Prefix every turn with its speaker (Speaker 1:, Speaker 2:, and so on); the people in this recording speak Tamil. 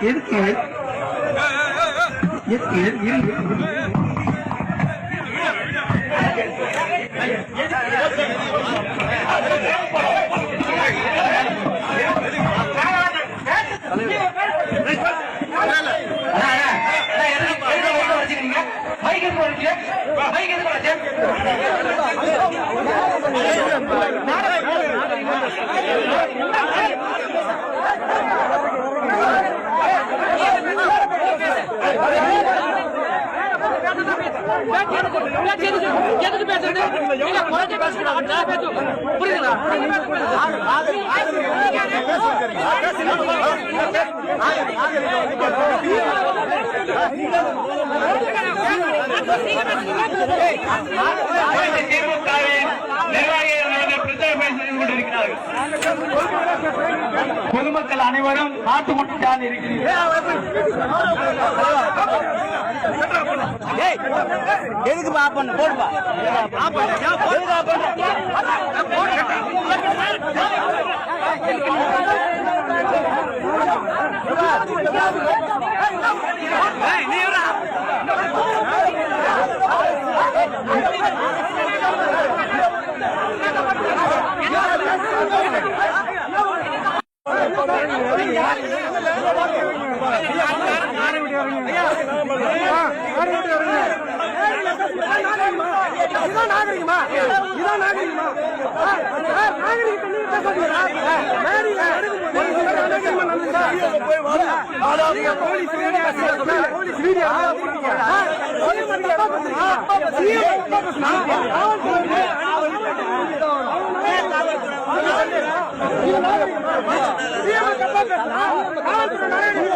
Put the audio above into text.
Speaker 1: எதுக்கு? எதுக்கு? நாடகம் எதுக்கு
Speaker 2: பேசுறது.
Speaker 3: புரியுது? பொதுமக்கள் அனைவரும் நாட்டு மட்டும்தான் இருக்கிறீர்கள்
Speaker 2: எதுக்கு பாப்பண்ணு போடுவா
Speaker 4: இதான் நாகரிகமா இதான் நாகரிகமா நாகரிகமா